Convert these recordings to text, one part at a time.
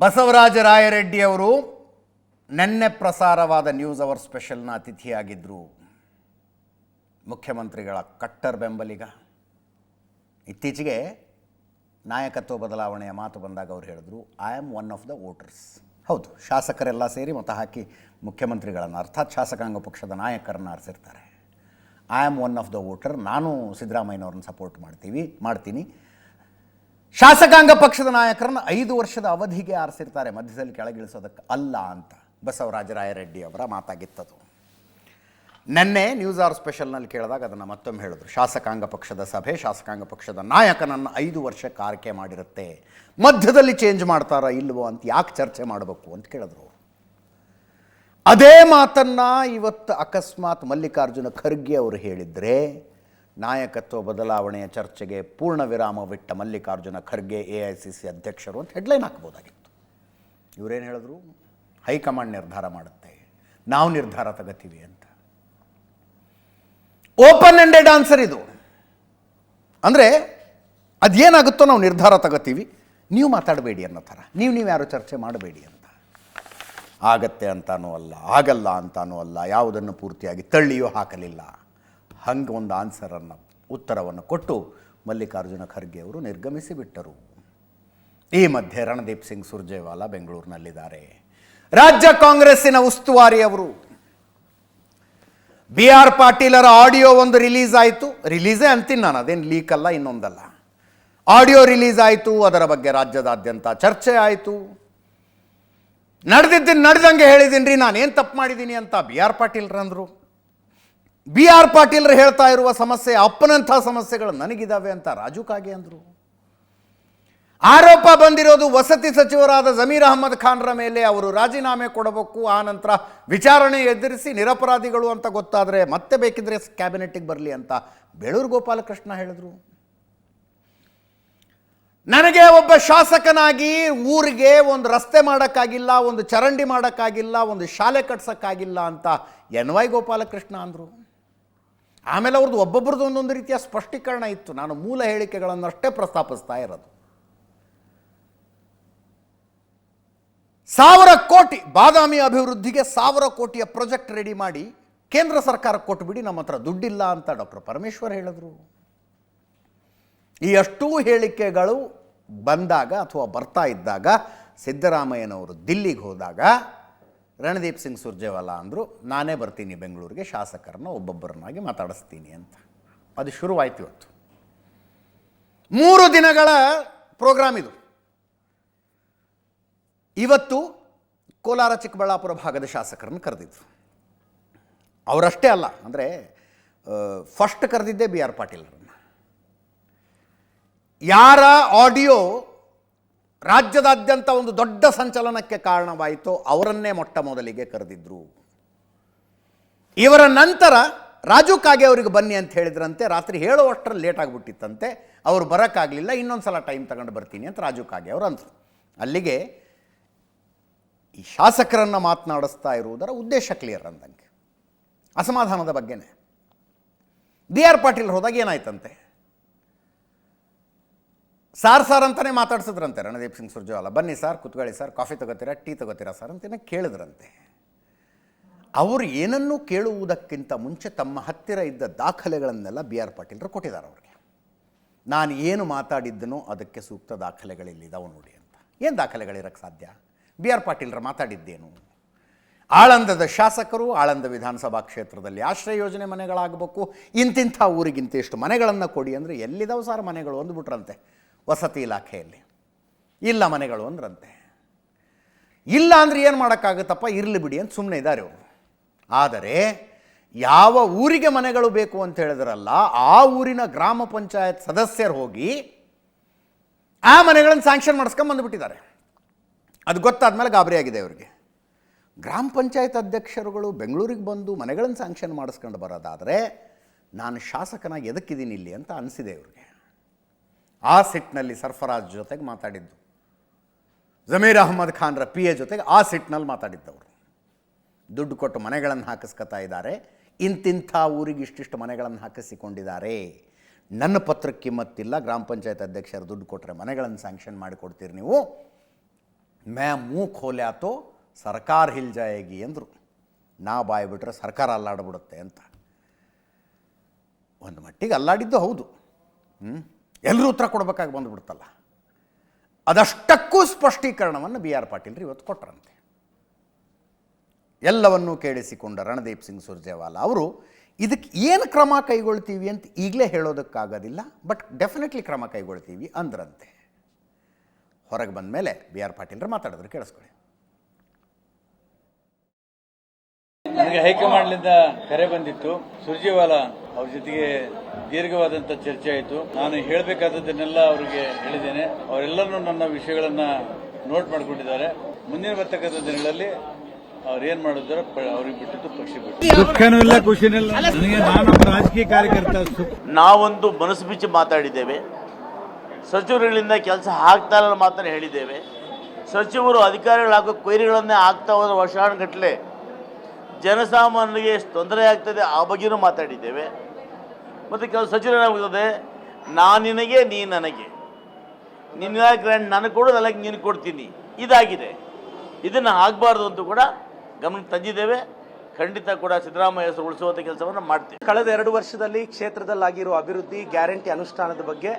ಬಸವರಾಜ ರಾಯರೆಡ್ಡಿಯವರು ನೆನ್ನೆ ಪ್ರಸಾರವಾದ news hour ಸ್ಪೆಷಲ್ನ ಅತಿಥಿಯಾಗಿದ್ದರು ಮುಖ್ಯಮಂತ್ರಿಗಳ ಕಟ್ಟರ್ ಬೆಂಬಲಿಗ. ಇತ್ತೀಚೆಗೆ ನಾಯಕತ್ವ ಬದಲಾವಣೆಯ ಮಾತು ಬಂದಾಗ ಅವ್ರು ಹೇಳಿದ್ರು I am one of the voters ಹೌದು, ಶಾಸಕರೆಲ್ಲ ಸೇರಿ ಮತ ಹಾಕಿ ಮುಖ್ಯಮಂತ್ರಿಗಳನ್ನು, ಅರ್ಥಾತ್ ಶಾಸಕಾಂಗ ಪಕ್ಷದ ನಾಯಕರನ್ನು ಆರಿಸಿರ್ತಾರೆ. I am one of the voter ನಾನು ಸಿದ್ದರಾಮಯ್ಯನವ್ರನ್ನ ಸಪೋರ್ಟ್ ಮಾಡ್ತೀವಿ, ಮಾಡ್ತೀನಿ. ಶಾಸಕಾಂಗ ಪಕ್ಷದ ನಾಯಕರನ್ನು ಐದು ವರ್ಷದ ಅವಧಿಗೆ ಆರಿಸಿರ್ತಾರೆ, ಮಧ್ಯದಲ್ಲಿ ಕೆಳಗಿಳಿಸೋದಕ್ಕೆ ಅಲ್ಲ ಅಂತ ಬಸವರಾಜ ರಾಯರೆಡ್ಡಿ ಅವರ ಮಾತಾಗಿತ್ತದು. ನಿನ್ನೆ ನ್ಯೂಸ್ ಆರ್ ಸ್ಪೆಷಲ್ನಲ್ಲಿ ಕೇಳಿದಾಗ ಅದನ್ನು ಮತ್ತೊಮ್ಮೆ ಹೇಳಿದ್ರು. ಶಾಸಕಾಂಗ ಪಕ್ಷದ ಸಭೆ, ಶಾಸಕಾಂಗ ಪಕ್ಷದ ನಾಯಕನನ್ನು ಐದು ವರ್ಷಕ್ಕೆ ಆಯ್ಕೆ ಮಾಡಿರುತ್ತೆ. ಮಧ್ಯದಲ್ಲಿ ಚೇಂಜ್ ಮಾಡ್ತಾರಾ ಇಲ್ವೋ ಅಂತ ಯಾಕೆ ಚರ್ಚೆ ಮಾಡಬೇಕು ಅಂತ ಕೇಳಿದ್ರು. ಅದೇ ಮಾತನ್ನ ಇವತ್ತು ಅಕಸ್ಮಾತ್ ಮಲ್ಲಿಕಾರ್ಜುನ ಖರ್ಗೆ ಅವರು ಹೇಳಿದರೆ ನಾಯಕತ್ವ ಬದಲಾವಣೆಯ ಚರ್ಚೆಗೆ ಪೂರ್ಣ ವಿರಾಮವಿಟ್ಟ Mallikarjuna Kharge A I C C ಅಧ್ಯಕ್ಷರು ಅಂತ ಹೆಡ್ಲೈನ್ ಹಾಕ್ಬೋದಾಗಿತ್ತು. ಇವರೇನು ಹೇಳಿದ್ರು? ಹೈಕಮಾಂಡ್ ನಿರ್ಧಾರ ಮಾಡುತ್ತೆ. ನಾವು ನಿರ್ಧಾರ ತಗೋತೀವಿ ಅಂತ. ಓಪನ್ ಎಂಡೆಡ್ ಆನ್ಸರ್ ಇದು. ಅಂದರೆ ಅದೇನಾಗುತ್ತೋ ನಾವು ನಿರ್ಧಾರ ತಗೋತೀವಿ. ನೀವು ಮಾತಾಡಬೇಡಿ ಅನ್ನೋ ಥರ. ನೀವು ನೀವು ಯಾರು ಚರ್ಚೆ ಮಾಡಬೇಡಿ ಅಂತ. ಆಗತ್ತೆ ಅಂತಾನೂ ಅಲ್ಲ, ಆಗಲ್ಲ ಅಂತಾನೂ ಅಲ್ಲ. ಯಾವುದನ್ನು ಪೂರ್ತಿಯಾಗಿ ತಳ್ಳಿಯೂ ಹಾಕಲಿಲ್ಲ. ಹಂಗೆ ಒಂದು ಆನ್ಸರನ್ನು, ಉತ್ತರವನ್ನು ಕೊಟ್ಟು ಮಲ್ಲಿಕಾರ್ಜುನ ಖರ್ಗೆ ಅವರು ನಿರ್ಗಮಿಸಿ ಬಿಟ್ಟರು. ಈ ಮಧ್ಯೆ ರಣದೀಪ್ ಸಿಂಗ್ ಸುರ್ಜೇವಾಲಾ ಬೆಂಗಳೂರಿನಲ್ಲಿದ್ದಾರೆ. ರಾಜ್ಯ ಕಾಂಗ್ರೆಸ್ಸಿನ ಉಸ್ತುವಾರಿಯವರು ಬಿ ಆರ್ ಪಾಟೀಲರ ಆಡಿಯೋ ಒಂದು ರಿಲೀಸ್ ಆಯಿತು. ರಿಲೀಸೇ ಅಂತೀನಿ ನಾನು, ಅದೇನು ಲೀಕ್ ಅಲ್ಲ, ಇನ್ನೊಂದಲ್ಲ. ಆಡಿಯೋ ರಿಲೀಸ್ ಆಯಿತು, ಅದರ ಬಗ್ಗೆ ರಾಜ್ಯದಾದ್ಯಂತ ಚರ್ಚೆ ಆಯಿತು. ನಡೆದಿದ್ದೀನಿ, ನಡೆದಂಗೆ ಹೇಳಿದ್ದೀನಿ ರೀ ನಾನು ಏನು ತಪ್ಪು ಮಾಡಿದ್ದೀನಿ ಅಂತ ಬಿ ಆರ್ ಪಾಟೀಲ್ರಂದರು. ಬಿ ಆರ್ ಪಾಟೀಲ್ರು ಹೇಳ್ತಾ ಇರುವ ಸಮಸ್ಯೆ, ಅಪ್ಪನಂಥ ಸಮಸ್ಯೆಗಳು ನನಗಿದ್ದಾವೆ ಅಂತ ರಾಜು ಕಾಗೆ ಅಂದರು. ಆರೋಪ ಬಂದಿರೋದು ವಸತಿ ಸಚಿವರಾದ ಜಮೀರ್ ಅಹಮದ್ ಖಾನ್ರ ಮೇಲೆ ಅವರು ರಾಜೀನಾಮೆ ಕೊಡಬೇಕು, ಆ ನಂತರ ವಿಚಾರಣೆ ಎದುರಿಸಿ ನಿರಪರಾಧಿಗಳು ಅಂತ ಗೊತ್ತಾದರೆ ಮತ್ತೆ ಬೇಕಿದ್ರೆ ಕ್ಯಾಬಿನೆಟ್ಟಿಗೆ ಬರಲಿ ಅಂತ ಬೇಳೂರು ಗೋಪಾಲಕೃಷ್ಣ ಹೇಳಿದ್ರು. ನನಗೆ ಒಬ್ಬ ಶಾಸಕನಾಗಿ ಊರಿಗೆ ಒಂದು ರಸ್ತೆ ಮಾಡೋಕ್ಕಾಗಿಲ್ಲ, ಒಂದು ಚರಂಡಿ ಮಾಡೋಕ್ಕಾಗಿಲ್ಲ, ಒಂದು ಶಾಲೆ ಕಟ್ಸೋಕ್ಕಾಗಿಲ್ಲ ಅಂತ ಎನ್ ವೈ ಗೋಪಾಲಕೃಷ್ಣ ಅಂದರು. ಆಮೇಲೆ ಅವ್ರದ್ದು ಒಬ್ಬೊಬ್ಬರದ್ದು ಒಂದೊಂದು ರೀತಿಯ ಸ್ಪಷ್ಟೀಕರಣ ಇತ್ತು. ನಾನು ಮೂಲ ಹೇಳಿಕೆಗಳನ್ನು ಅಷ್ಟೇ ಪ್ರಸ್ತಾಪಿಸ್ತಾ ಇರೋದು. ಸಾವಿರ ಕೋಟಿ ಬಾದಾಮಿ ಅಭಿವೃದ್ಧಿಗೆ ಸಾವಿರ ಕೋಟಿಯ ಪ್ರಾಜೆಕ್ಟ್ ರೆಡಿ ಮಾಡಿ ಕೇಂದ್ರ ಸರ್ಕಾರ ಕೊಟ್ಟುಬಿಡಿ ನಮ್ಮ ಹತ್ರ ದುಡ್ಡಿಲ್ಲ ಅಂತ ಡಾಕ್ಟರ್ ಪರಮೇಶ್ವರ್ ಹೇಳಿದ್ರು. ಈ ಅಷ್ಟೂ ಹೇಳಿಕೆಗಳು ಬಂದಾಗ ಅಥವಾ ಬರ್ತಾ ಇದ್ದಾಗ ಸಿದ್ದರಾಮಯ್ಯನವರು ದಿಲ್ಲಿಗೆ ಹೋದಾಗ ರಣದೀಪ್ ಸಿಂಗ್ ಸುರ್ಜೇವಾಲಾ ಅಂದರು, ನಾನೇ ಬರ್ತೀನಿ ಬೆಂಗಳೂರಿಗೆ, ಶಾಸಕರನ್ನ ಒಬ್ಬೊಬ್ಬರನ್ನಾಗಿ ಮಾತಾಡಿಸ್ತೀನಿ ಅಂತ. ಅದು ಶುರುವಾಯ್ತು ಇವತ್ತು. ಮೂರು ದಿನಗಳ ಪ್ರೋಗ್ರಾಮ್ ಇದು. ಇವತ್ತು ಕೋಲಾರ ಚಿಕ್ಕಬಳ್ಳಾಪುರ ಭಾಗದ ಶಾಸಕರನ್ನು ಕರೆದಿದ್ರು ಅವರಷ್ಟೇ ಅಲ್ಲ, ಅಂದರೆ ಫಸ್ಟ್ ಕರೆದಿದ್ದೇ ಬಿ ಆರ್ ಪಾಟೀಲ್ರನ್ನು. ಯಾರ ಆಡಿಯೋ ರಾಜ್ಯದಾದ್ಯಂತ ಒಂದು ದೊಡ್ಡ ಸಂಚಲನಕ್ಕೆ ಕಾರಣವಾಯಿತು. ಅವರನ್ನೇ ಮೊಟ್ಟ ಮೊದಲಿಗೆ ಕರೆದಿದ್ರು. ಇವರ ನಂತರ ರಾಜು ಕಾಗೆ ಅವರಿಗೆ ಬನ್ನಿ ಅಂತ ಹೇಳಿದ್ರಂತೆ. ರಾತ್ರಿ ಹೇಳುವಷ್ಟರಲ್ಲಿ ಲೇಟ್ ಆಗಿಬಿಟ್ಟಿತ್ತಂತೆ. ಅವರು ಬರೋಕ್ಕಾಗಲಿಲ್ಲ. ಇನ್ನೊಂದು ಸಲ ಟೈಮ್ ತಗೊಂಡು ಬರ್ತೀನಿ ಅಂತ ರಾಜು ಕಾಗೆ ಅವರು ಅಂತ ಅಲ್ಲಿಗೆ ಈ ಶಾಸಕರನ್ನು ಮಾತನಾಡಿಸ್ತಾ ಇರುವುದರ ಉದ್ದೇಶ ಕ್ಲಿಯರ್ ಅಂದಂಗೆ. ಅಸಮಾಧಾನದ ಬಗ್ಗೆನೇ. ಬಿ ಆರ್ ಪಾಟೀಲ್ ಹೋದಾಗ ಏನಾಯ್ತಂತೆ? ಸಾರ್ ಸಾರ್ ಅಂತಲೇ ಮಾತಾಡ್ಸಿದ್ರಂತೆ ರಣದೀಪ್ ಸಿಂಗ್ ಸುರ್ಜೇವಾಲ. ಬನ್ನಿ ಸರ್, ಕುತ್ಕೊಳ್ಳಿ ಸರ್, ಕಾಫಿ ತಗೋತೀರಾ, ಟೀ ತಗೋತೀರಾ ಸರ್ ಅಂತೇನೆ ಕೇಳಿದ್ರಂತೆ. ಅವರು ಏನನ್ನೂ ಕೇಳುವುದಕ್ಕಿಂತ ಮುಂಚೆ ತಮ್ಮ ಹತ್ತಿರ ಇದ್ದ ದಾಖಲೆಗಳನ್ನೆಲ್ಲ ಬಿ ಆರ್ ಪಾಟೀಲ್ರು ಕೊಟ್ಟಿದ್ದಾರೆ ಅವ್ರಿಗೆ. ನಾನು ಏನು ಮಾತಾಡಿದ್ದನೋ ಅದಕ್ಕೆ ಸೂಕ್ತ ದಾಖಲೆಗಳಿಲ್ಲಿದ್ದಾವೆ ನೋಡಿ ಅಂತ. ಏನು ದಾಖಲೆಗಳಿರೋಕ್ಕೆ ಸಾಧ್ಯ? B R ಪಾಟೀಲ್ರ ಮಾತಾಡಿದ್ದೇನು? ಆಳಂದದ ಶಾಸಕರು ಆಳಂದ ವಿಧಾನಸಭಾ ಕ್ಷೇತ್ರದಲ್ಲಿ ಆಶ್ರಯ ಯೋಜನೆ ಮನೆಗಳಾಗಬೇಕು. ಇಂತಿಂಥ ಊರಿಗಿಂತ ಎಷ್ಟು ಮನೆಗಳನ್ನು ಕೊಡಿ ಅಂದರೆ ಎಲ್ಲಿದಾವೆ ಸರ್ ಮನೆಗಳು ಅಂದ್ಬಿಟ್ರಂತೆ. ವಸತಿ ಇಲಾಖೆಯಲ್ಲಿ. ಇಲ್ಲ ಮನೆಗಳು ಅಂದ್ರಂತೆ. ಇಲ್ಲ ಅಂದರೆ ಏನು ಮಾಡೋಕ್ಕಾಗುತ್ತಪ್ಪ? ಇರಲಿ ಬಿಡಿ ಅಂತ ಸುಮ್ಮನೆ ಇದ್ದಾರೆ ಅವರು ಆದರೆ ಯಾವ ಊರಿಗೆ ಮನೆಗಳು ಬೇಕು ಅಂತ ಹೇಳಿದ್ರಲ್ಲ, ಆ ಊರಿನ ಗ್ರಾಮ ಪಂಚಾಯತ್ ಸದಸ್ಯರು ಹೋಗಿ ಆ ಮನೆಗಳನ್ನು ಸ್ಯಾಂಕ್ಷನ್ ಮಾಡಿಸ್ಕೊಂಡು ಬಂದುಬಿಟ್ಟಿದ್ದಾರೆ. ಅದು ಗೊತ್ತಾದ್ಮೇಲೆ ಗಾಬರಿ ಆಗಿದೆ ಅವರಿಗೆ ಗ್ರಾಮ ಪಂಚಾಯತ್ ಅಧ್ಯಕ್ಷರುಗಳು ಬೆಂಗಳೂರಿಗೆ ಬಂದು ಮನೆಗಳನ್ನು ಸ್ಯಾಂಕ್ಷನ್ ಮಾಡಿಸ್ಕೊಂಡು ಬರೋದಾದರೆ ನಾನು ಶಾಸಕನಾಗಿ ಎದಕ್ಕಿದ್ದೀನಿ ಇಲ್ಲಿ ಅಂತ ಅನಿಸಿದೆ ಇವ್ರಿಗೆ. ಆ ಸಿಟ್ನಲ್ಲಿ ಸರ್ಫರಾಜ್ ಜೊತೆಗೆ ಮಾತಾಡಿದ್ದು. ಜಮೀರ್ ಅಹಮದ್ ಖಾನ್ರ ಪಿ ಎ ಜೊತೆಗೆ ಆ ಸಿಟ್ನಲ್ಲಿ ಮಾತಾಡಿದ್ದವರು. ದುಡ್ಡು ಕೊಟ್ಟು ಮನೆಗಳನ್ನು ಹಾಕಿಸ್ಕೊತಾ ಇದ್ದಾರೆ. ಇಂತಿಂಥ ಊರಿಗೆ ಇಷ್ಟಿಷ್ಟು ಮನೆಗಳನ್ನು ಹಾಕಿಸಿಕೊಂಡಿದ್ದಾರೆ. ನನ್ನ ಪತ್ರಕ್ಕೆ ಕಿಮ್ಮತ್ತಿಲ್ಲ, ಗ್ರಾಮ ಪಂಚಾಯತ್ ಅಧ್ಯಕ್ಷರು ದುಡ್ಡು ಕೊಟ್ಟರೆ ಮನೆಗಳನ್ನು ಸ್ಯಾಂಕ್ಷನ್ ಮಾಡಿಕೊಡ್ತೀರಿ ನೀವು. ಮ್ಯಾ ಮೂ ಖೋಲ್ಯಾತೋ ಸರ್ಕಾರ ಹಿಲ್ ಜಾಯೇಗಿ ಅಂದರು. ನಾ ಬಾಯಿ ಬಿಟ್ರೆ ಸರ್ಕಾರ ಅಲ್ಲಾಡ್ಬಿಡುತ್ತೆ ಅಂತ. ಒಂದು ಮಟ್ಟಿಗೆ ಅಲ್ಲಾಡಿದ್ದು ಹೌದು. ಹ್ಞೂ ಎಲ್ಲರೂ ಉತ್ತರ ಕೊಡಬೇಕಾಗಿ ಬಂದುಬಿಡ್ತಲ್ಲ. ಅದಷ್ಟಕ್ಕೂ ಸ್ಪಷ್ಟೀಕರಣವನ್ನು ಬಿ ಆರ್ ಪಾಟೀಲ್ರು ಇವತ್ತು ಕೊಟ್ಟರಂತೆ ಎಲ್ಲವನ್ನೂ ಕೇಳಿಸಿಕೊಂಡ ರಣದೀಪ್ ಸಿಂಗ್ ಸುರ್ಜೇವಾಲಾ ಅವರು, ಇದಕ್ಕೆ ಏನು ಕ್ರಮ ಕೈಗೊಳ್ತೀವಿ ಅಂತ ಈಗಲೇ ಹೇಳೋದಕ್ಕಾಗೋದಿಲ್ಲ, ಬಟ್ ಡೆಫಿನೆಟ್ಲಿ ಕ್ರಮ ಕೈಗೊಳ್ತೀವಿ ಅಂದ್ರಂತೆ. ಹೊರಗೆ ಬಂದ ಮೇಲೆ ಬಿ ಆರ್ ಪಾಟೀಲ್ರು ಮಾತಾಡಿದ್ರು ಕೇಳಿಸ್ಕೊಳ್ಳಿ. ನನಗೆ ಹೈಕಮಾಂಡ್ನಿಂದ ಕರೆ ಬಂದಿತ್ತು. ಸುರ್ಜೇವಾಲಾ ಅವ್ರ ಜೊತೆಗೆ ದೀರ್ಘವಾದಂತ ಚರ್ಚೆ ಆಯಿತು. ನಾನು ಹೇಳಬೇಕಾದದ್ದನ್ನೆಲ್ಲ ಅವರಿಗೆ ಹೇಳಿದ್ದೇನೆ. ಅವರೆಲ್ಲರೂ ನನ್ನ ವಿಷಯಗಳನ್ನ ನೋಟ್ ಮಾಡಿಕೊಂಡಿದ್ದಾರೆ. ಮುಂದಿನ ಬರ್ತಕ್ಕಂಥ ದಿನಗಳಲ್ಲಿ ಅವ್ರೇನ್ ಮಾಡಿದ್ರು ಮಾಡಿದಾರೆ ಅವ್ರಿಗೆ ಬಿಟ್ಟಿದ್ದು ಪಕ್ಷ ಬಿಟ್ಟು ದುಃಖನೂ ಇಲ್ಲ ಖುಷಿನೂ ಇಲ್ಲ. ನನಗೆ ನಾನೊಬ್ಬ ರಾಜಕೀಯ ಕಾರ್ಯಕರ್ತ ನಾವೊಂದು ಮನಸ್ಸು ಬಿಚ್ಚಿ ಮಾತಾಡಿದ್ದೇವೆ. ಸಚಿವರುಗಳಿಂದ ಕೆಲಸ ಆಗ್ತಾ ಮಾತ್ರ ಹೇಳಿದ್ದೇವೆ. ಸಚಿವರು ಅಧಿಕಾರಿಗಳಾಗೋ ಕೊಯ್ರಿಗಳನ್ನೇ ಆಗ್ತಾ ಹೋದ ವರ್ಷಾನುಗಟ್ಟಲೆ ಜನಸಾಮಾನ್ಯರಿಗೆ ಎಷ್ಟು ತೊಂದರೆ ಆಗ್ತದೆ ಆ ಬಗ್ಗೆನೂ ಮಾತಾಡಿದ್ದೇವೆ. ಮತ್ತು ಕೆಲವು ಸಚಿವರು ಏನಾಗ್ತದೆ ನಾನು ನಿನಗೆ, ನೀ ನನಗೆ. ನಿನ್ನ ಗ್ರ್ಯಾಂಡ್ ನನಗೆ ಕೊಡು ನನಗೆ ನೀನು ಕೊಡ್ತೀನಿ? ಇದಾಗಿದೆ. ಇದನ್ನು ಆಗಬಾರ್ದು ಅಂತೂ ಕೂಡ ಗಮನಕ್ಕೆ ತಂದಿದ್ದೇವೆ. ಖಂಡಿತ ಕೂಡ ಸಿದ್ದರಾಮಯ್ಯ ಹೆಸರು ಉಳಿಸುವಂಥ ಕೆಲಸವನ್ನು ಮಾಡ್ತೀವಿ. ಕಳೆದ ಎರಡು ವರ್ಷದಲ್ಲಿ ಕ್ಷೇತ್ರದಲ್ಲಾಗಿರುವ ಅಭಿವೃದ್ಧಿ ಗ್ಯಾರಂಟಿ ಅನುಷ್ಠಾನದ ಬಗ್ಗೆ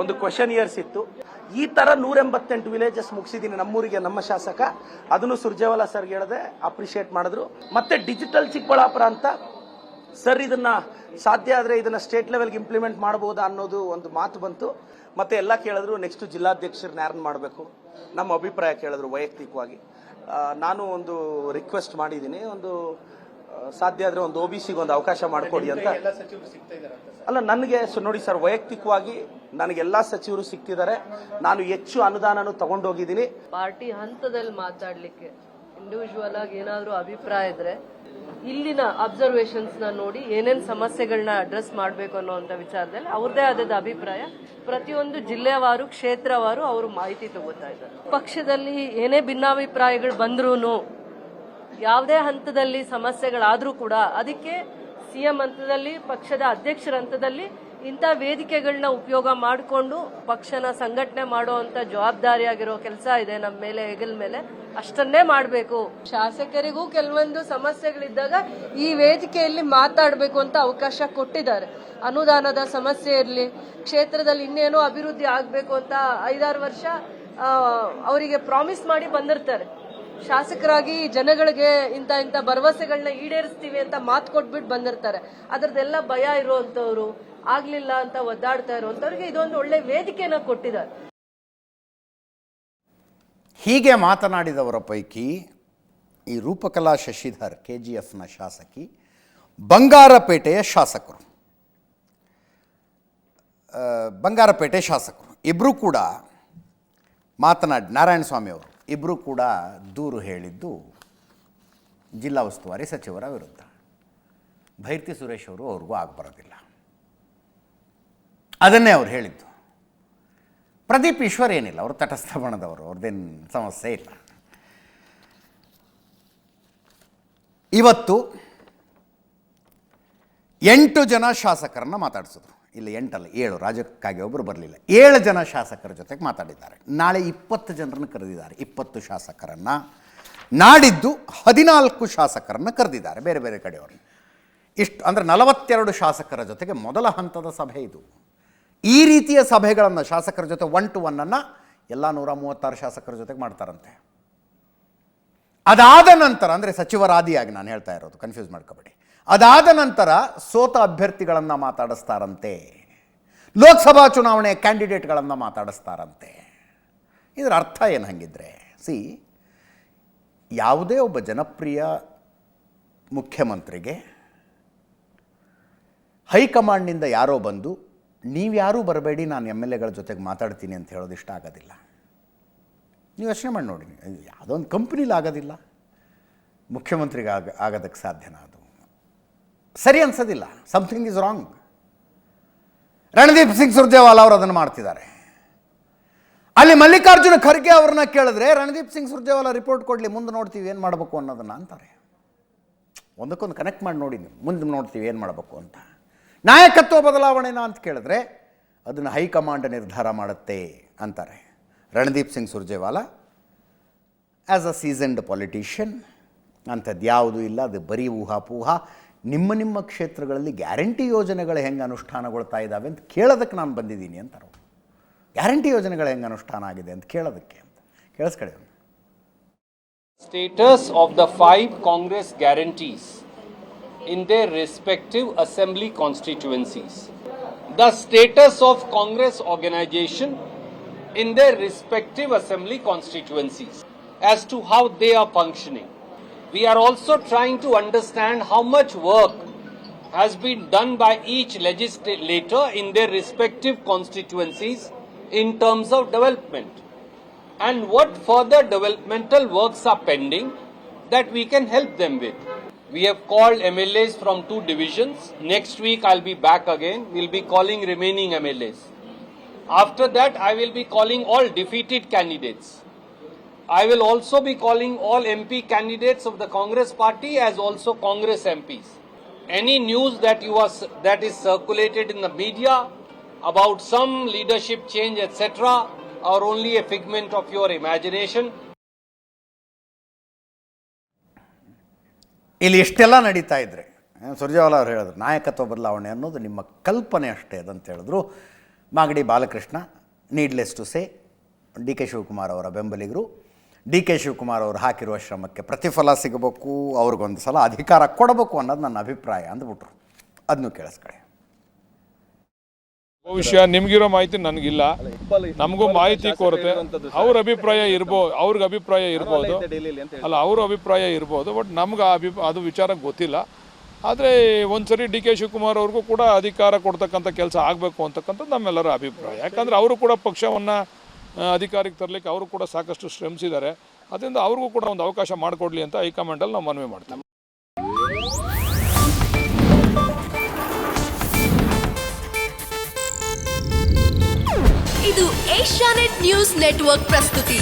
ಒಂದು ಕ್ವಶನ್ ಇಯರ್ಸ್ ಇತ್ತು. ಈ ತರ ನೂರೆಂಬತ್ತೆಂಟು ವಿಲೇಜಸ್ ಮುಗಿಸಿದ್ದೀನಿ ನಮ್ಮೂರಿಗೆ, ನಮ್ಮ ಶಾಸಕ. ಅದನ್ನು ಸುರ್ಜೇವಾಲಾ ಸರ್ ಹೇಳದೆ ಅಪ್ರಿಶಿಯೇಟ್ ಮಾಡಿದ್ರು. ಮತ್ತೆ ಡಿಜಿಟಲ್ ಚಿಕ್ಕಬಳ್ಳಾಪುರ ಅಂತ ಸರ್ ಇದನ್ನ ಸಾಧ್ಯ ಆದ್ರೆ ಇದನ್ನ ಸ್ಟೇಟ್ ಲೆವೆಲ್ಗೆ ಇಂಪ್ಲಿಮೆಂಟ್ ಮಾಡಬಹುದಾ ಅನ್ನೋದು ಒಂದು ಮಾತು ಬಂತು. ಮತ್ತೆ ಎಲ್ಲ ಕೇಳಿದ್ರು ನೆಕ್ಸ್ಟ್ ಜಿಲ್ಲಾಧ್ಯಕ್ಷರನ್ನ ಯಾರನ್ನ ಮಾಡಬೇಕು? ನಮ್ಮ ಅಭಿಪ್ರಾಯ ಕೇಳಿದ್ರು ವೈಯಕ್ತಿಕವಾಗಿ. ನಾನು ಒಂದು ರಿಕ್ವೆಸ್ಟ್ ಮಾಡಿದ್ದೀನಿ. ಒಂದು ಸಾಧ್ಯ ಆದ್ರೆ ಒಂದು ಒ ಬಿ ಸಿಗೆ ಒಂದು ಅವಕಾಶ ಮಾಡಿಕೊಡಿ ಅಂತ. ಅಲ್ಲ ನನಗೆ ಸೊ ನೋಡಿ ಸರ್ ವೈಯಕ್ತಿಕವಾಗಿ ನನಗೆಲ್ಲಾ ಸಚಿವರು ಸಿಕ್ತಿದ್ದಾರೆ ನಾನು ಹೆಚ್ಚು ಅನುದಾನನು ತಗೊಂಡೋಗಿದ್ದೀನಿ. ಪಾರ್ಟಿ ಹಂತದಲ್ಲಿ ಮಾತಾಡ್ಲಿಕ್ಕೆ ಇಂಡಿವಿಜುವಲ್ ಆಗಿ ಏನಾದ್ರೂ ಅಭಿಪ್ರಾಯ ಇದ್ರೆ ಇಲ್ಲಿನ ಅಬ್ಸರ್ವೇಷನ್ಸ್ನ ನೋಡಿ ಏನೇನು ಸಮಸ್ಯೆಗಳನ್ನ ಅಡ್ರೆಸ್ ಮಾಡಬೇಕು ಅನ್ನೋವಂಥ ವಿಚಾರದಲ್ಲಿ ಅವ್ರದೇ ಆದ ಅಭಿಪ್ರಾಯ. ಪ್ರತಿಯೊಂದು ಜಿಲ್ಲೆವಾರು, ಕ್ಷೇತ್ರವಾರು ಅವರು ಮಾಹಿತಿ ತಗೋತಾ ಇದ್ದಾರೆ. ಪಕ್ಷದಲ್ಲಿ ಏನೇ ಭಿನ್ನಾಭಿಪ್ರಾಯಗಳು ಬಂದ್ರೂ ಯಾವುದೇ ಹಂತದಲ್ಲಿ ಸಮಸ್ಯೆಗಳಾದರೂ ಕೂಡ ಅದಕ್ಕೆ ಸಿಎಂ ಹಂತದಲ್ಲಿ, ಪಕ್ಷದ ಅಧ್ಯಕ್ಷರ ಹಂತದಲ್ಲಿ ಇಂಥ ವೇದಿಕೆಗಳನ್ನ ಉಪಯೋಗ ಮಾಡಿಕೊಂಡು ಪಕ್ಷನ ಸಂಘಟನೆ ಮಾಡುವಂತ ಜವಾಬ್ದಾರಿಯಾಗಿರೋ ಕೆಲಸ ಇದೆ ನಮ್ಮ ಮೇಲೆ, ಹೆಗಲ್ ಮೇಲೆ. ಅಷ್ಟನ್ನೇ ಮಾಡಬೇಕು. ಶಾಸಕರಿಗೂ ಕೆಲವೊಂದು ಸಮಸ್ಯೆಗಳಿದ್ದಾಗ ಈ ವೇದಿಕೆಯಲ್ಲಿ ಮಾತಾಡಬೇಕು ಅಂತ ಅವಕಾಶ ಕೊಟ್ಟಿದ್ದಾರೆ. ಅನುದಾನದ ಸಮಸ್ಯೆ ಇರಲಿ, ಕ್ಷೇತ್ರದಲ್ಲಿ ಇನ್ನೇನೋ ಅಭಿವೃದ್ಧಿ ಆಗಬೇಕು ಅಂತ ಐದಾರು ವರ್ಷ ಅವರಿಗೆ ಪ್ರಾಮಿಸ್ ಮಾಡಿ ಬಂದಿರ್ತಾರೆ. ಶಾಸಕರಾಗಿ ಜನಗಳಿಗೆ ಇಂಥ ಇಂಥ ಭರವಸೆಗಳನ್ನ ಈಡೇರಿಸ್ತೀವಿ ಅಂತ ಮಾತು ಕೊಟ್ಬಿಟ್ಟು ಬಂದಿರ್ತಾರೆ. ಅದರದೆಲ್ಲ ಭಯ ಇರುವಂತವ್ರು, ಆಗ್ಲಿಲ್ಲ ಅಂತ ಒದ್ದಾಡ್ತಾ ಇರುವಂತವ್ರಿಗೆ ಇದೊಂದು ಒಳ್ಳೆ ವೇದಿಕೆನ ಕೊಟ್ಟಿದ್ದಾರೆ. ಹೀಗೆ ಮಾತನಾಡಿದವರ ಪೈಕಿ ಈ ರೂಪಕಲಾ ಶಶಿಧರ್ ಕೆ ಜಿ ಎಫ್ನ ಶಾಸಕಿ, ಬಂಗಾರಪೇಟೆಯ ಶಾಸಕರು. ಬಂಗಾರಪೇಟೆ ಶಾಸಕರು. ಇಬ್ಬರೂ ಕೂಡ ಮಾತನಾಡಿ ನಾರಾಯಣ ಸ್ವಾಮಿ ಅವರು. ಇಬ್ಬರೂ ಕೂಡ ದೂರು ಹೇಳಿದ್ದು ಜಿಲ್ಲಾ ಉಸ್ತುವಾರಿ ಸಚಿವರ ವಿರುದ್ಧ. ಭೈರ್ತಿ ಸುರೇಶ್ ಅವರು ಅವ್ರಿಗೂ ಆಗಬರೋದಿಲ್ಲ. ಅದನ್ನೇ ಅವ್ರು ಹೇಳಿದ್ದು. ಪ್ರದೀಪ್ ಈಶ್ವರ್ ಏನಿಲ್ಲ, ಅವರು ತಟಸ್ಥ ಬಣದವರು ಅವ್ರದ್ದೇನು ಸಮಸ್ಯೆ ಇಲ್ಲ. ಇವತ್ತು ಎಂಟು ಜನ ಶಾಸಕರನ್ನು ಮಾತಾಡಿಸಿದ್ರು. ಇಲ್ಲಿ, ಎಂಟಲ್ಲ, ಏಳು, ರಾಜಕ್ಕಾಗಿ ಒಬ್ಬರು ಬರಲಿಲ್ಲ. ಏಳು ಜನ ಶಾಸಕರ ಜೊತೆಗೆ ಮಾತಾಡಿದ್ದಾರೆ. ನಾಳೆ ಇಪ್ಪತ್ತು ಜನರನ್ನು ಕರೆದಿದ್ದಾರೆ. ಇಪ್ಪತ್ತು ಶಾಸಕರನ್ನು ನಾಡಿದ್ದು ಹದಿನಾಲ್ಕು ಶಾಸಕರನ್ನು ಕರೆದಿದ್ದಾರೆ, ಬೇರೆ ಬೇರೆ ಕಡೆಯವ್ರನ್ನ. ಇಷ್ಟು, ಅಂದರೆ ನಲವತ್ತೆರಡು ಶಾಸಕರ ಜೊತೆಗೆ ಮೊದಲ ಹಂತದ ಸಭೆ ಇದು. ಈ ರೀತಿಯ ಸಭೆಗಳನ್ನು ಶಾಸಕರ ಜೊತೆ ಒನ್ ಟು ಒನ್ನನ್ನು ಎಲ್ಲ ನೂರ ಮೂವತ್ತಾರು ಶಾಸಕರ ಜೊತೆಗೆ ಮಾಡ್ತಾರಂತೆ. ಅದಾದ ನಂತರ, ಅಂದರೆ ಸಚಿವರಾದಿಯಾಗಿ ನಾನು ಹೇಳ್ತಾ ಇರೋದು ಕನ್ಫ್ಯೂಸ್ ಮಾಡ್ಕೋಬೇಡಿ. ಅದಾದ ನಂತರ ಸೋತ ಅಭ್ಯರ್ಥಿಗಳನ್ನು ಮಾತಾಡಿಸ್ತಾರಂತೆ. ಲೋಕಸಭಾ ಚುನಾವಣೆ ಕ್ಯಾಂಡಿಡೇಟ್ಗಳನ್ನು ಮಾತಾಡಿಸ್ತಾರಂತೆ. ಇದರ ಅರ್ಥ ಏನು ಹಾಗಿದ್ರೆ? ಸಿ, ಯಾವುದೇ ಒಬ್ಬ ಜನಪ್ರಿಯ ಮುಖ್ಯಮಂತ್ರಿಗೆ ಹೈಕಮಾಂಡ್ನಿಂದ ಯಾರೋ ಬಂದು ನೀವ್ಯಾರೂ ಬರಬೇಡಿ, ನಾನು ಎಂ ಎಲ್ ಎಗಳ ಜೊತೆಗೆ ಮಾತಾಡ್ತೀನಿ ಅಂತ ಹೇಳೋದು ಇಷ್ಟ ಆಗೋದಿಲ್ಲ. ನೀವು ಯೋಚನೆ ಮಾಡಿ ನೋಡಿ. ಯಾವುದೋ ಒಂದು ಕಂಪ್ನಿಲಿ ಆಗೋದಿಲ್ಲ. ಮುಖ್ಯಮಂತ್ರಿಗೆ ಆಗ ಆಗೋದಕ್ಕೆ ಸಾಧ್ಯನಾ ಅದು? ಸರಿ ಅನ್ಸೋದಿಲ್ಲ. Something is wrong Randeep Singh Surjewala ಅವರು ಅದನ್ನು ಮಾಡ್ತಿದ್ದಾರೆ. ಅಲ್ಲಿ ಮಲ್ಲಿಕಾರ್ಜುನ ಖರ್ಗೆ ಅವ್ರನ್ನ ಕೇಳಿದ್ರೆ, ರಣದೀಪ್ ಸಿಂಗ್ ಸುರ್ಜೇವಾಲಾ ರಿಪೋರ್ಟ್ ಕೊಡಲಿ, ಮುಂದೆ ನೋಡ್ತೀವಿ ಏನು ಮಾಡಬೇಕು ಅನ್ನೋದನ್ನು ಅಂತಾರೆ. ಒಂದಕ್ಕೊಂದು ಕನೆಕ್ಟ್ ಮಾಡಿ ನೋಡಿ ಮುಂದೆ ನೋಡ್ತೀವಿ ಏನು ಮಾಡಬೇಕು ಅಂತ. ನಾಯಕತ್ವ ಬದಲಾವಣೆನಾ ಅಂತ ಕೇಳಿದ್ರೆ, ಅದನ್ನು ಹೈಕಮಾಂಡ್ ನಿರ್ಧಾರ ಮಾಡುತ್ತೆ ಅಂತಾರೆ. Randeep Singh Surjewala as a seasoned politician ಅಂಥದ್ದು ಯಾವುದೂ ಇಲ್ಲ, ಅದು ಬರೀ ಊಹಾಪೂಹ ನಿಮ್ಮ ನಿಮ್ಮ ಕ್ಷೇತ್ರಗಳಲ್ಲಿ ಗ್ಯಾರಂಟಿ ಯೋಜನೆಗಳು ಹೆಂಗೆ ಅನುಷ್ಠಾನಗೊಳ್ತಾ ಇದ್ದಾವೆ ಅಂತ ಕೇಳೋದಕ್ಕೆ ನಾನು ಬಂದಿದ್ದೀನಿ ಅಂತಾರೆ ಗ್ಯಾರಂಟಿ ಯೋಜನೆಗಳು ಹೆಂಗೆ ಅನುಷ್ಠಾನ ಆಗಿದೆ ಅಂತ ಕೇಳೋದಕ್ಕೆ ಅಂತ. ಕೇಳಿಸ್ಕಡೆ status of the five Congress guarantees in the respective assembly constituencies the status of Congress organisation in the respective assembly constituencies as to how they are functioning We are also trying to understand how much work has been done by each legislator in their respective constituencies in terms of development and what further developmental works are pending that we can help them with. We have called MLAs from two divisions. Next week I'll be back again. We'll be calling remaining MLAs. After that, I will be calling all defeated candidates. I will also be calling all MP candidates of the Congress party as also Congress MPs. Any news that you are that is circulated in the media about some leadership change etc are only a figment of your imagination ಇಲ್ಲಿ ಇಷ್ಟೆಲ್ಲ ನಡೀತಾ ಇದ್ರೆ ಸುರ್ಜೇವಾಲ ಅವರು ಹೇಳಿದ್ರು ನಾಯಕತ್ವ ಬದಲಾವಣೆ ಅನ್ನೋದು ನಿಮ್ಮ ಕಲ್ಪನೆ ಅಷ್ಟೇ ಅದಂತ ಹೇಳಿದ್ರು Magadi Balakrishna needless to say D K Shivakumar ಅವರ ಬೆಂಬಲಿಗರು ಡಿ ಕೆ ಶಿವಕುಮಾರ್ ಅವರು ಹಾಕಿರುವ ಶ್ರಮಕ್ಕೆ ಪ್ರತಿಫಲ ಸಿಗಬೇಕು ಅವ್ರಿಗೊಂದು ಸಲ ಅಧಿಕಾರ ಕೊಡಬೇಕು ಅನ್ನೋದು ನನ್ನ ಅಭಿಪ್ರಾಯ ಅಂದ್ಬಿಟ್ರು. ಅದನ್ನು ಕೇಳಿಸ್ಕೊಳ್ಳಿ. ಭವಿಷ್ಯ ನಿಮ್ಗಿರೋ ಮಾಹಿತಿ ನನಗಿಲ್ಲ. ನಮಗೂ ಮಾಹಿತಿ ಕೊರತೆ. ಅವ್ರ ಅಭಿಪ್ರಾಯ ಇರ್ಬೋದು ಅವ್ರಿಗೆ ಅಭಿಪ್ರಾಯ ಇರ್ಬೋದು. ಅಲ್ಲ ಅವ್ರ ಅಭಿಪ್ರಾಯ ಇರ್ಬೋದು ಬಟ್ ನಮ್ಗೆ ಆ ಅಭಿ ಅದು ವಿಚಾರ ಗೊತ್ತಿಲ್ಲ. ಆದರೆ ಒಂದ್ಸರಿ ಡಿ ಕೆ ಶಿವಕುಮಾರ್ ಅವ್ರಿಗೂ ಕೂಡ ಅಧಿಕಾರ ಕೊಡ್ತಕ್ಕಂಥ ಕೆಲಸ ಆಗಬೇಕು ಅಂತಕ್ಕಂಥದ್ದು ನಮ್ಮೆಲ್ಲರ ಅಭಿಪ್ರಾಯ. ಯಾಕಂದರೆ ಅವರು ಕೂಡ ಪಕ್ಷವನ್ನು ಅಧಿಕಾರಕ್ಕೆ ತರಲಿಕ್ಕೆ ಅವರು ಕೂಡ ಸಾಕಷ್ಟು ಶ್ರಮಿಸಿದ್ದಾರೆ. ಅದರಿಂದ ಅವ್ರಿಗೂ ಕೂಡ ಒಂದು ಅವಕಾಶ ಮಾಡಿಕೊಡ್ಲಿ ಅಂತ ಹೈಕಮಾಂಡಲ್ಲಿ ನಾವು ಮನವಿ ಮಾಡ್ತೇವೆ. ಇದು ಏಷ್ಯಾನೆಟ್ ನ್ಯೂಸ್ ನೆಟ್ವರ್ಕ್ ಪ್ರಸ್ತುತಿ.